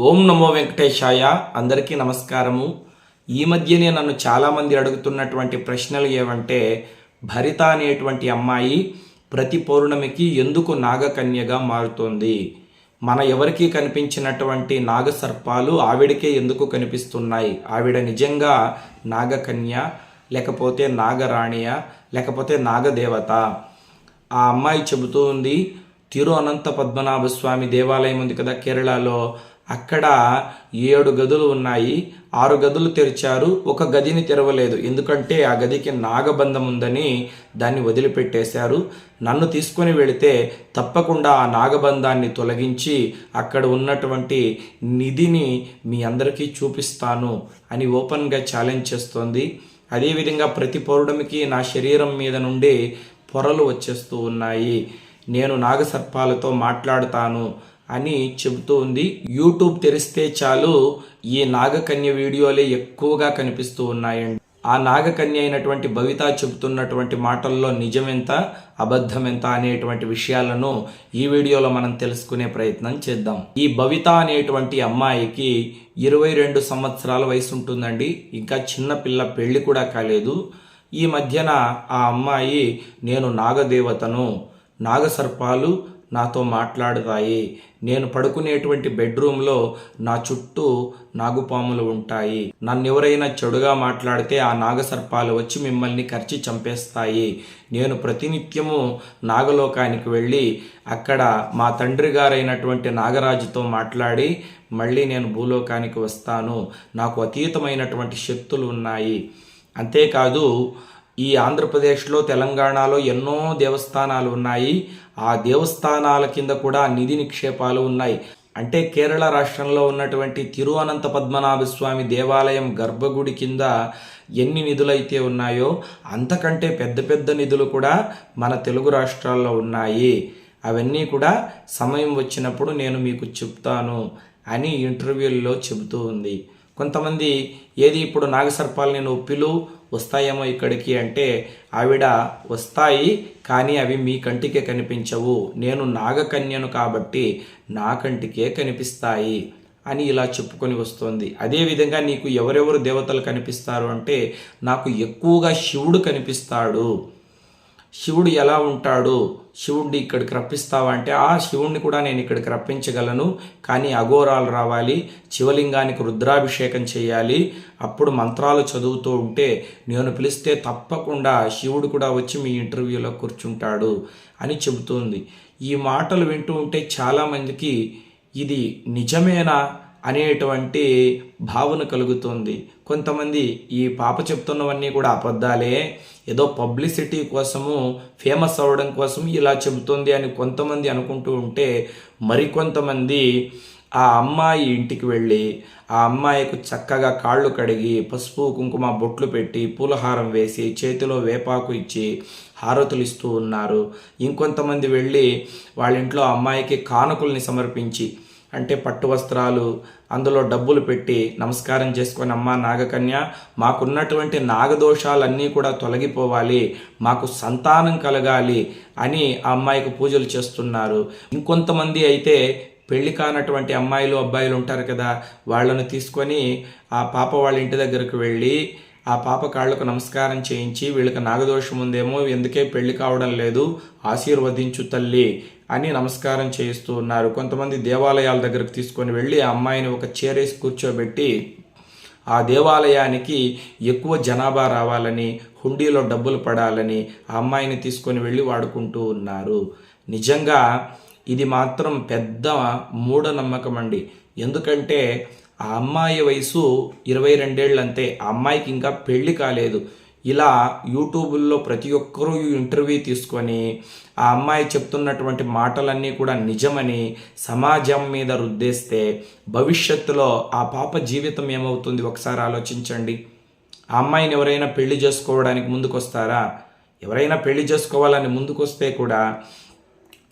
ఓం నమో వెంకటేశాయ. అందరికీ నమస్కారము. ఈ మధ్యనే నన్ను చాలామంది అడుగుతున్నటువంటి ప్రశ్నలు ఏమంటే భరిత అనేటువంటి అమ్మాయి ప్రతి పౌర్ణమికి ఎందుకు నాగకన్యగా మారుతుంది? మన ఎవరికీ కనిపించినటువంటి నాగసర్పాలు ఆవిడకే ఎందుకు కనిపిస్తున్నాయి? ఆవిడ నిజంగా నాగకన్య లేకపోతే నాగరాణియ లేకపోతే నాగదేవత? ఆ అమ్మాయి చెబుతూ ఉంది తిరు అనంత పద్మనాభ స్వామి దేవాలయం ఉంది కదా కేరళలో అక్కడ ఏడు గదులు ఉన్నాయి. ఆరు గదులు తెరిచారు. ఒక గదిని తెరవలేదు. ఎందుకంటే ఆ గదికి నాగబంధం ఉందని దాన్ని వదిలిపెట్టేశారు. నన్ను తీసుకొని వెళితే తప్పకుండా ఆ నాగబంధాన్ని తొలగించి అక్కడ ఉన్నటువంటి నిధిని మీ అందరికీ చూపిస్తాను అని ఓపెన్గా ఛాలెంజ్ చేస్తోంది. అదేవిధంగా ప్రతి పౌరుడమికి నా శరీరం మీద నుండి పొరలు వచ్చేస్తూ ఉన్నాయి. నేను నాగసర్పాలతో మాట్లాడతాను. అని చెబుతూ ఉంది. యూట్యూబ్ తెరిస్తే చాలు ఈ నాగకన్య వీడియోలే ఎక్కువగా కనిపిస్తూ ఉన్నాయండి. ఆ నాగకన్య అయినటువంటి భవిత చెబుతున్నటువంటి మాటల్లో నిజమెంత అబద్ధమెంత అనేటువంటి విషయాలను ఈ వీడియోలో మనం తెలుసుకునే ప్రయత్నం చేద్దాం. ఈ భవిత అనేటువంటి అమ్మాయికి ఇరవై రెండు సంవత్సరాల వయసు ఉంటుందండి. ఇంకా చిన్నపిల్ల పెళ్ళి కూడా కాలేదు. ఈ మధ్యన ఆ అమ్మాయి నేను నాగదేవతను నాగసర్పాలు నాతో మాట్లాడుతాయి నేను పడుకునేటువంటి బెడ్రూమ్లో నా చుట్టూ నాగుపాములు ఉంటాయి. నన్ను ఎవరైనా చెడుగా మాట్లాడితే ఆ నాగసర్పాలు వచ్చి మిమ్మల్ని కరిచి చంపేస్తాయి. నేను ప్రతినిత్యము నాగలోకానికి వెళ్ళి అక్కడ మా తండ్రి గారైనటువంటి నాగరాజుతో మాట్లాడి మళ్ళీ నేను భూలోకానికి వస్తాను. నాకు అతీతమైనటువంటి శక్తులు ఉన్నాయి. అంతేకాదు ఈ ఆంధ్రప్రదేశ్లో తెలంగాణలో ఎన్నో దేవస్థానాలు ఉన్నాయి. ఆ దేవస్థానాల కింద కూడా నిధి నిక్షేపాలు ఉన్నాయి. అంటే కేరళ రాష్ట్రంలో ఉన్నటువంటి తిరువనంత పద్మనాభ స్వామి దేవాలయం గర్భగుడి కింద ఎన్ని నిధులైతే ఉన్నాయో అంతకంటే పెద్ద పెద్ద నిధులు కూడా మన తెలుగు రాష్ట్రాల్లో ఉన్నాయి. అవన్నీ కూడా సమయం వచ్చినప్పుడు నేను మీకు చెప్తాను అని ఇంటర్వ్యూల్లో చెబుతూ ఉంది. కొంతమంది ఏది ఇప్పుడు నాగసర్పాలని నువ్వు పిలు వస్తాయేమో ఇక్కడికి అంటే ఆవిడ వస్తాయి కానీ అవి మీ కంటికే కనిపించవు. నేను నాగకన్యను కాబట్టి నా కంటికే కనిపిస్తాయి అని ఇలా చెప్పుకొని వస్తోంది. అదేవిధంగా నీకు ఎవరెవరు దేవతలు కనిపిస్తారు అంటే నాకు ఎక్కువగా శివుడు కనిపిస్తాడు. శివుడు ఎలా ఉంటాడు? శివుడిని ఇక్కడికి రప్పిస్తావా అంటే ఆ శివుణ్ణి కూడా నేను ఇక్కడికి రప్పించగలను కానీ అఘోరాలు రావాలి శివలింగానికి రుద్రాభిషేకం చేయాలి అప్పుడు మంత్రాలు చదువుతూ ఉంటే నేను పిలిస్తే తప్పకుండా శివుడు కూడా వచ్చి మీ ఇంటర్వ్యూలో కూర్చుంటాడు అని చెబుతుంది. ఈ మాటలు వింటూ ఉంటే చాలామందికి ఇది నిజమేనా? అనేటువంటి భావన కలుగుతుంది. కొంతమంది ఈ పాప చెప్తున్నవన్నీ కూడా అబద్ధాలే. ఏదో పబ్లిసిటీ కోసము ఫేమస్ అవ్వడం కోసం ఇలా చెబుతుంది అని కొంతమంది అనుకుంటూ ఉంటే మరికొంతమంది ఆ అమ్మాయి ఇంటికి వెళ్ళి ఆ అమ్మాయికు చక్కగా కాళ్ళు కడిగి పసుపు కుంకుమ బొట్లు పెట్టి పూలహారం వేసి చేతిలో వేపాకు ఇచ్చి హారతులు ఇస్తూ ఉన్నారు. ఇంకొంతమంది వెళ్ళి వాళ్ళ ఇంట్లో అమ్మాయికి కానుకల్ని సమర్పించి అంటే పట్టు వస్త్రాలు అందులో డబ్బులు పెట్టి నమస్కారం చేసుకొని అమ్మ నాగకన్య మాకున్నటువంటి నాగదోషాలన్నీ కూడా తొలగిపోవాలి మాకు సంతానం కలగాలి అని ఆ అమ్మాయికి పూజలు చేస్తున్నారు. ఇంకొంతమంది అయితే పెళ్ళి కానటువంటి అమ్మాయిలు అబ్బాయిలు ఉంటారు కదా వాళ్ళను తీసుకొని ఆ పాప వాళ్ళ ఇంటి దగ్గరకు వెళ్ళి ఆ పాప కాళ్ళకు నమస్కారం చేయించి వీళ్ళకి నాగదోషం ఉందేమో ఎందుకే పెళ్ళి కావడం లేదు ఆశీర్వదించు తల్లి అని నమస్కారం చేయిస్తూ ఉన్నారు. కొంతమంది దేవాలయాల దగ్గరకు తీసుకొని వెళ్ళి ఆ అమ్మాయిని ఒక చేరేసి కూర్చోబెట్టి ఆ దేవాలయానికి ఎక్కువ జనాభా రావాలని హుండీలో డబ్బులు పడాలని ఆ అమ్మాయిని తీసుకొని వెళ్ళి వాడుకుంటూ ఉన్నారు. నిజంగా ఇది మాత్రం పెద్ద మూఢనమ్మకం అండి. ఎందుకంటే ఆ అమ్మాయి వయసు ఇరవై రెండేళ్ళు అంతే ఆ అమ్మాయికి ఇంకా పెళ్ళి కాలేదు. ఇలా యూట్యూబుల్లో ప్రతి ఒక్కరూ ఇంటర్వ్యూ తీసుకొని ఆ అమ్మాయి చెప్తున్నటువంటి మాటలన్నీ కూడా నిజమని సమాజం మీద రుద్దేస్తే భవిష్యత్తులో ఆ పాప జీవితం ఏమవుతుంది ఒకసారి ఆలోచించండి. ఆ అమ్మాయిని ఎవరైనా పెళ్ళి చేసుకోవడానికి ముందుకొస్తారా? ఎవరైనా పెళ్ళి చేసుకోవాలని ముందుకొస్తే కూడా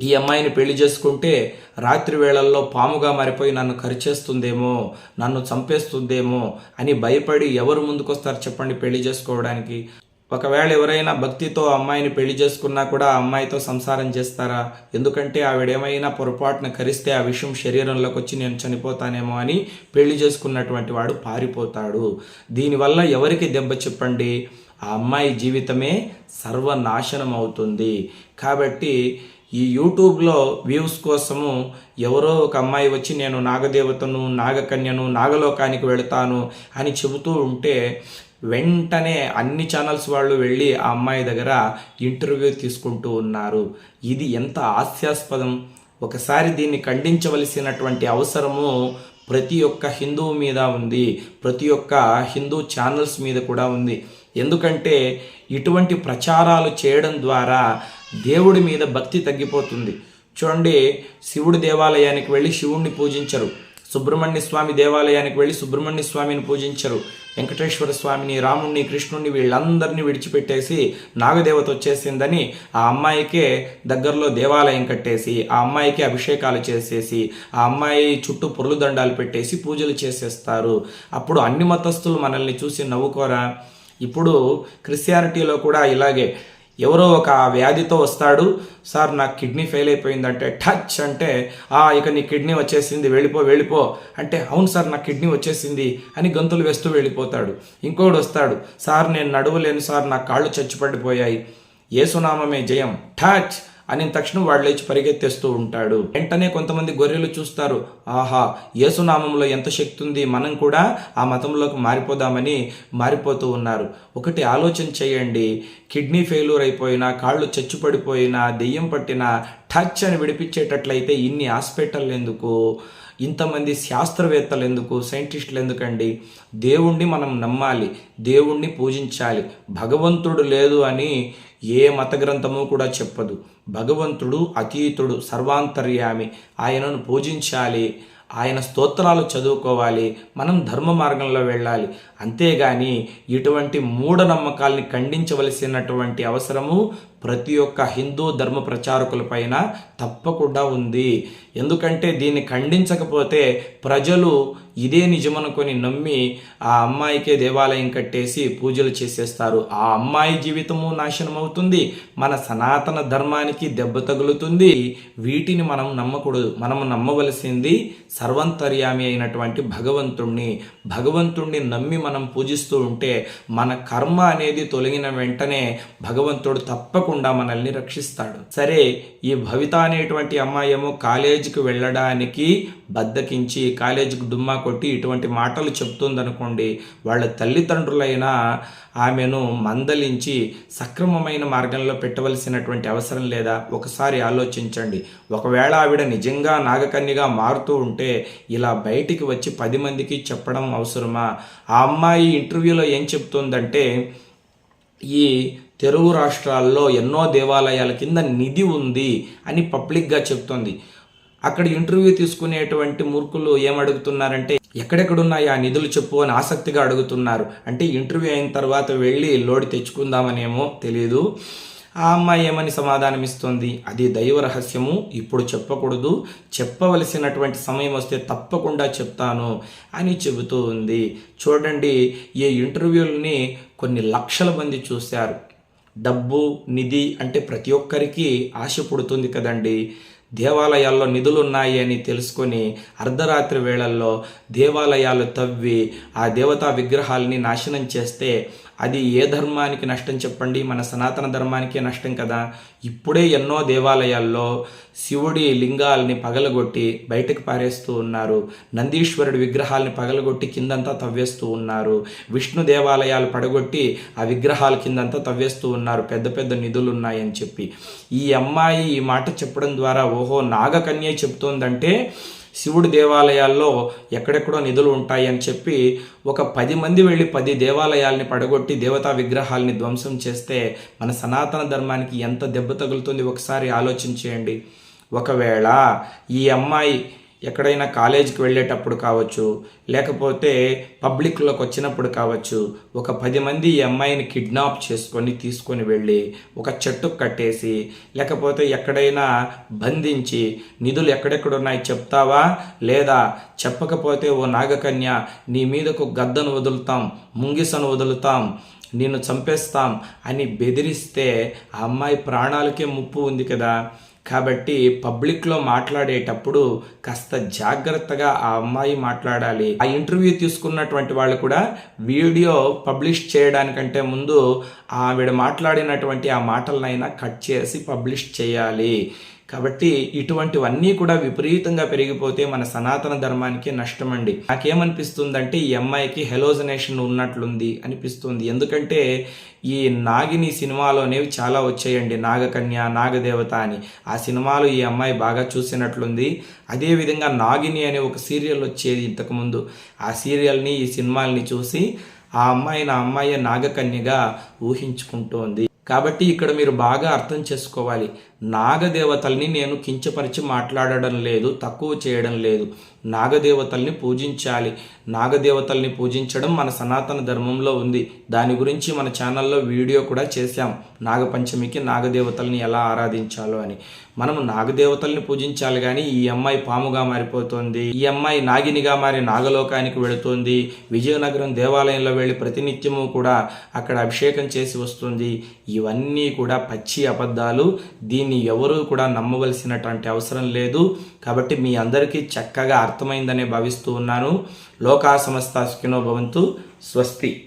ఈ అమ్మాయిని పెళ్ళి చేసుకుంటే రాత్రి వేళల్లో పాముగా మారిపోయి నన్ను కరిచేస్తుందేమో నన్ను చంపేస్తుందేమో అని భయపడి ఎవరు ముందుకొస్తారు చెప్పండి పెళ్ళి చేసుకోవడానికి? ఒకవేళ ఎవరైనా భక్తితో అమ్మాయిని పెళ్ళి చేసుకున్నా కూడా ఆ అమ్మాయితో సంసారం చేస్తారా? ఎందుకంటే ఆవిడేమైనా పొరపాటున కరిస్తే ఆ విషయం శరీరంలోకి వచ్చి నేను చనిపోతానేమో అని పెళ్ళి చేసుకున్నటువంటి వాడు పారిపోతాడు. దీనివల్ల ఎవరికి దెబ్బ చెప్పండి? ఆ అమ్మాయి జీవితమే సర్వనాశనం అవుతుంది కాబట్టి ఈ యూట్యూబ్లో వ్యూస్ కోసము ఎవరో ఒక అమ్మాయి వచ్చి నేను నాగదేవతను నాగకన్యను నాగలోకానికి వెళతాను అని చెబుతూ ఉంటే వెంటనే అన్ని ఛానల్స్ వాళ్ళు వెళ్ళి ఆ అమ్మాయి దగ్గర ఇంటర్వ్యూ తీసుకుంటూ ఉన్నారు. ఇది ఎంత హాస్యాస్పదం. ఒకసారి దీన్ని ఖండించవలసినటువంటి అవసరము ప్రతి ఒక్క హిందువు మీద ఉంది. ప్రతి ఒక్క హిందూ ఛానల్స్ మీద కూడా ఉంది. ఎందుకంటే ఇటువంటి ప్రచారాలు చేయడం ద్వారా దేవుడి మీద భక్తి తగ్గిపోతుంది. చూడండి శివుడి దేవాలయానికి వెళ్ళి శివుణ్ణి పూజించరు. సుబ్రహ్మణ్య స్వామి దేవాలయానికి వెళ్ళి సుబ్రహ్మణ్య స్వామిని పూజించరు. వెంకటేశ్వర స్వామిని రాముణ్ణి కృష్ణుణ్ణి వీళ్ళందరినీ విడిచిపెట్టేసి నాగదేవత వచ్చేసిందని ఆ అమ్మాయికే దగ్గరలో దేవాలయం కట్టేసి ఆ అమ్మాయికి అభిషేకాలు చేసేసి ఆ అమ్మాయి చుట్టూ పొర్లు దండాలు పెట్టేసి పూజలు చేసేస్తారు. అప్పుడు అన్ని మతస్థులు మనల్ని చూసి నవ్వుకోరా? ఇప్పుడు క్రిస్టియానిటీలో కూడా ఇలాగే. ఎవరో ఒక వ్యాధితో వస్తాడు. సార్ నా కిడ్నీ ఫెయిల్ అయిపోయిందంటే టచ్ అంటే ఆ ఇక నీ కిడ్నీ వచ్చేసింది వెళ్ళిపో వెళ్ళిపో అంటే అవును సార్ నా కిడ్నీ వచ్చేసింది అని గంతులు వేస్తూ వెళ్ళిపోతాడు. ఇంకోడు వస్తాడు సార్ నేను నడవలేను సార్ నా కాళ్ళు చచ్చిపడిపోయాయి. ఏసునామమే జయం. టచ్ అని తక్షణం వాడు లేచి పరిగెత్తేస్తూ ఉంటాడు. వెంటనే కొంతమంది గొర్రెలు చూస్తారు. ఆహా యేసునామంలో ఎంత శక్తి ఉంది? మనం కూడా ఆ మతంలోకి మారిపోదామని మారిపోతూ ఉన్నారు. ఒకటి ఆలోచన చేయండి. కిడ్నీ ఫెయిల్యూర్ అయిపోయినా కాళ్ళు చచ్చుపడిపోయినా దెయ్యం పట్టినా టచ్ అని విడిపించేటట్లయితే ఇన్ని హాస్పిటల్ ఎందుకు? ఇంతమంది శాస్త్రవేత్తలు ఎందుకు? సైంటిస్టులు ఎందుకండి? దేవుణ్ణి మనం నమ్మాలి. దేవుణ్ణి పూజించాలి. భగవంతుడు లేదు అని ఏ మత గ్రంథము కూడా చెప్పదు. భగవంతుడు అతీతుడు సర్వాంతర్యామి. ఆయనను పూజించాలి. ఆయన స్తోత్రాలు చదువుకోవాలి. మనం ధర్మ మార్గంలో వెళ్ళాలి. అంతేగాని ఇటువంటి మూఢనమ్మకాల్ని ఖండించవలసినటువంటి అవసరము ప్రతి ఒక్క హిందూ ధర్మ ప్రచారకులపైన తప్పకుండా ఉంది. ఎందుకంటే దీన్ని ఖండించకపోతే ప్రజలు ఇదే నిజమనుకొని నమ్మి ఆ అమ్మాయికే దేవాలయం కట్టేసి పూజలు చేసేస్తారు. ఆ అమ్మాయి జీవితము నాశనం అవుతుంది మన సనాతన ధర్మానికి దెబ్బ తగులుతుంది. వీటిని మనం నమ్మకూడదు. మనం నమ్మవలసింది సర్వంతర్యామి అయినటువంటి భగవంతుణ్ణి. భగవంతుణ్ణి నమ్మి మనం పూజిస్తూ ఉంటే మన కర్మ అనేది తొలగిన వెంటనే భగవంతుడు తప్పకుండా మనల్ని రక్షిస్తాడు. సరే ఈ భవిత అనేటువంటి అమ్మాయేమో కాలేజీకి వెళ్ళడానికి బద్దకించి కాలేజీకి డుమ్మా కొట్టి ఇటువంటి మాటలు చెప్తుందనుకోండి వాళ్ళ తల్లిదండ్రులైనా ఆమెను మందలించి సక్రమమైన మార్గంలో పెట్టవలసినటువంటి అవసరం లేదా? ఒకసారి ఆలోచించండి. ఒకవేళ ఆవిడ నిజంగా నాగకన్యగా మారుతూ ఉంటే ఇలా బయటికి వచ్చి పది మందికి చెప్పడం అవసరమా? ఆ అమ్మాయి అమ్మాయి ఇంటర్వ్యూలో ఏం చెప్తుందంటే ఈ తెలుగు రాష్ట్రాల్లో ఎన్నో దేవాలయాల కింద నిధి ఉంది అని పబ్లిక్గా చెప్తోంది అక్కడ ఇంటర్వ్యూ తీసుకునేటువంటి మూర్ఖులు ఏమడుగుతున్నారంటే ఎక్కడెక్కడున్నాయి ఆ నిధులు చెప్పు అని ఆసక్తిగా అడుగుతున్నారు. అంటే ఇంటర్వ్యూ అయిన తర్వాత వెళ్ళి లోడ్ తెచ్చుకుందామనేమో తెలియదు ఆ అమ్మాయి ఏమని సమాధానం ఇస్తుంది అది దైవ రహస్యము ఇప్పుడు చెప్పకూడదు. చెప్పవలసినటువంటి సమయం వస్తే తప్పకుండా చెప్తాను అని చెబుతూ ఉంది. చూడండి ఈ ఇంటర్వ్యూలని కొన్ని లక్షల మంది చూశారు. డబ్బు నిధి అంటే ప్రతి ఒక్కరికి ఆశ పుడుతుంది కదండి. దేవాలయాల్లో నిధులు ఉన్నాయి అని తెలుసుకొని అర్ధరాత్రి వేళల్లో దేవాలయాలు తవ్వి ఆ దేవతా విగ్రహాలని నాశనం చేస్తే అది ఏ ధర్మానికి నష్టం చెప్పండి? మన సనాతన ధర్మానికే నష్టం కదా. ఇప్పుడే ఎన్నో దేవాలయాల్లో శివుడి లింగాల్ని పగలగొట్టి బయటకు పారేస్తూ ఉన్నారు. నందీశ్వరుడి విగ్రహాలని పగలగొట్టి కిందంతా తవ్వేస్తూ ఉన్నారు. విష్ణు దేవాలయాలు పడగొట్టి ఆ విగ్రహాల కిందంతా తవ్వేస్తూ ఉన్నారు. పెద్ద పెద్ద నిధులు ఉన్నాయని చెప్పి. ఈ అమ్మాయి ఈ మాట చెప్పడం ద్వారా ఓహో నాగకన్య చెప్తోందంటే శివుడి దేవాలయాల్లో ఎక్కడెక్కడో నిధులు ఉంటాయి అని చెప్పి ఒక పది మంది వెళ్ళి పది దేవాలయాల్ని పడగొట్టి దేవతా విగ్రహాల్ని ధ్వంసం చేస్తే మన సనాతన ధర్మానికి ఎంత దెబ్బ తగులుతుంది? ఒకసారి ఆలోచించేయండి. ఒకవేళ ఈ అమ్మాయి ఎక్కడైనా కాలేజీకి వెళ్ళేటప్పుడు కావచ్చు లేకపోతే పబ్లిక్లోకి వచ్చినప్పుడు కావచ్చు ఒక పది మంది ఈ అమ్మాయిని కిడ్నాప్ చేసుకొని తీసుకొని వెళ్ళి ఒక చెట్టు కట్టేసి లేకపోతే ఎక్కడైనా బంధించి నిధులు ఎక్కడెక్కడ ఉన్నాయి చెప్తావా? లేదా చెప్పకపోతే ఓ నాగకన్య నీ మీదకు గద్దను వదులుతాం ముంగిసను వదులుతాం నిన్ను చంపేస్తాం అని బెదిరిస్తే ఆ అమ్మాయి ప్రాణాలకే ముప్పు ఉంది కదా. కాబట్టి పబ్లిక్లో మాట్లాడేటప్పుడు కాస్త జాగ్రత్తగా ఆ అమ్మాయి మాట్లాడాలి. ఆ ఇంటర్వ్యూ తీసుకున్నటువంటి వాళ్ళు కూడా వీడియో పబ్లిష్ చేయడానికంటే ముందు ఆవిడ మాట్లాడినటువంటి ఆ మాటలనైనా కట్ చేసి పబ్లిష్ చేయాలి. కాబట్టి ఇటువంటివన్నీ కూడా విపరీతంగా పెరిగిపోతే మన సనాతన ధర్మానికి నష్టం అండి నాకేమనిపిస్తుందంటే ఈ అమ్మాయికి హెలోజనేషన్ ఉన్నట్లుంది అనిపిస్తుంది. ఎందుకంటే ఈ నాగిని సినిమాలోనేవి చాలా వచ్చాయండి. నాగకన్య నాగదేవత అని. ఆ సినిమాలు ఈ అమ్మాయి బాగా చూసినట్లుంది. అదేవిధంగా నాగిని అనే ఒక సీరియల్ వచ్చేది ఇంతకుముందు. ఆ సీరియల్ని ఈ సినిమాల్ని చూసి ఆ అమ్మాయి నా అమ్మాయి నాగకన్యగా ఊహించుకుంటోంది. కాబట్టి ఇక్కడ మీరు బాగా అర్థం చేసుకోవాలి. నాగదేవతల్ని నేను కించపరిచి మాట్లాడడం లేదు తక్కువ చేయడం లేదు. నాగదేవతల్ని పూజించాలి. నాగదేవతల్ని పూజించడం మన సనాతన ధర్మంలో ఉంది. దాని గురించి మన ఛానల్లో వీడియో కూడా చేశాం. నాగపంచమికి నాగదేవతల్ని ఎలా ఆరాధించాలో అని. మనము నాగదేవతల్ని పూజించాలి కానీ ఈ అమ్మాయి పాముగా మారిపోతుంది. ఈ అమ్మాయి నాగినిగా మారి నాగలోకానికి వెళుతుంది. విజయనగరం దేవాలయంలో వెళ్ళి ప్రతినిత్యము కూడా అక్కడ అభిషేకం చేసి వస్తుంది. ఇవన్నీ కూడా పచ్చి అబద్ధాలు. దీన్ని ఎవరూ కూడా నమ్మవలసినటువంటి అవసరం లేదు. కాబట్టి మీ అందరికీ చక్కగా అర్థమైందనే భావిస్తూ ఉన్నాను. లోకా సమస్త సుఖినో భవంతు. స్వస్తి.